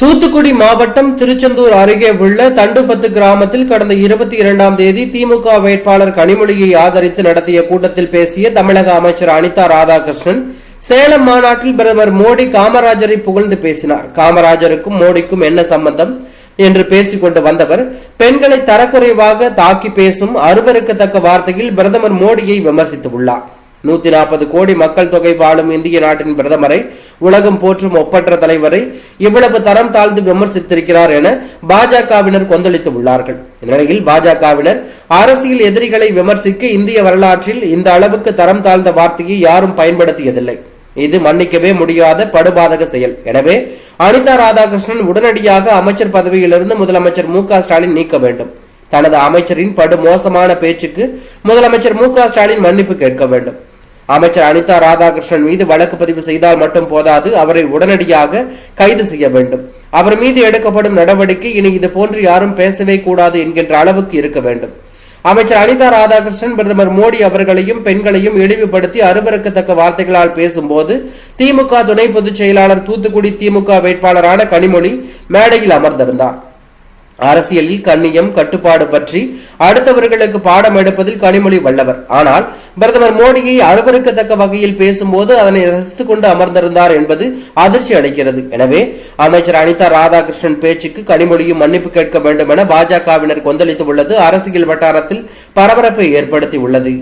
தூத்துக்குடி மாவட்டம் திருச்செந்தூர் அருகே உள்ள தண்டுபத்து கிராமத்தில் கடந்த இருபத்தி இரண்டாம் தேதி திமுக வேட்பாளர் கனிமொழியை ஆதரித்து நடத்திய கூட்டத்தில் பேசிய தமிழக அமைச்சர் அனிதா ராதாகிருஷ்ணன் சேலம் மாநாட்டில் பிரதமர் மோடி காமராஜரை புகழ்ந்து பேசினார். காமராஜருக்கும் மோடிக்கும் என்ன சம்பந்தம் என்று பேசிக்கொண்டு வந்தவர் பெண்களை தரக்குறைவாக தாக்கி பேசும் அருவருக்கத்தக்க வார்த்தையில் பிரதமர் மோடியை விமர்சித்துள்ளார் நூத்தி நாற்பது கோடி மக்கள் தொகை வாழும் இந்திய நாட்டின் பிரதமரை உலகம் போற்றும் ஒப்பற்ற தலைவரை இவ்வளவு தரம் தாழ்ந்து விமர்சித்திருக்கிறார் என பாஜகவினர் கொந்தளித்து உள்ளார்கள் இந்நிலையில் பாஜகவினர் அரசியல் எதிரிகளை விமர்சிக்க இந்திய வரலாற்றில் இந்த அளவுக்கு தரம் தாழ்ந்த வார்த்தையை யாரும் பயன்படுத்தியதில்லை. இது மன்னிக்கவே முடியாத படுபாதக செயல். எனவே அனிதா ராதாகிருஷ்ணன் உடனடியாக அமைச்சர் பதவியிலிருந்து முதலமைச்சர் மு ஸ்டாலின் நீக்க வேண்டும். தனது அமைச்சரின் படு மோசமான பேச்சுக்கு முதலமைச்சர் மு ஸ்டாலின் மன்னிப்பு கேட்க வேண்டும். அமைச்சர் அனிதா ராதாகிருஷ்ணன் மீது வழக்கு பதிவு செய்தால் மட்டும் போதாது அவரை உடனடியாக கைது செய்ய வேண்டும். அவர் மீது எடுக்கப்படும் நடவடிக்கை இனி இது போன்று யாரும் பேசவே கூடாது என்கின்ற அளவுக்கு இருக்க வேண்டும். அமைச்சர் அனிதா ராதாகிருஷ்ணன் பிரதமர் மோடி அவர்களையும் பெண்களையும் இழிவுபடுத்தி அருவருக்கத்தக்க வார்த்தைகளால் பேசும்போது திமுக துணை பொதுச் செயலாளர் தூத்துக்குடி திமுக வேட்பாளரான கனிமொழி மேடையில் அமர்ந்திருந்தார். அரசியலில் கண்ணியம் கட்டுப்பாடு பற்றி அடுத்தவர்களுக்கு பாடம் எடுப்பதில் கனிமொழி வல்லவர். ஆனால் பிரதமர் மோடியை அருவருக்கத்தக்க வகையில் பேசும்போது அதனை ரசித்துக் கொண்டு அமர்ந்திருந்தார் என்பது அதிர்ச்சி அளிக்கிறது. எனவே அமைச்சர் அனிதா ராதாகிருஷ்ணன் பேச்சுக்கு கனிமொழியும் மன்னிப்பு கேட்க வேண்டும் என பாஜகவினர் கொந்தளித்து உள்ளது அரசியல் வட்டாரத்தில் பரபரப்பை ஏற்படுத்தி உள்ளது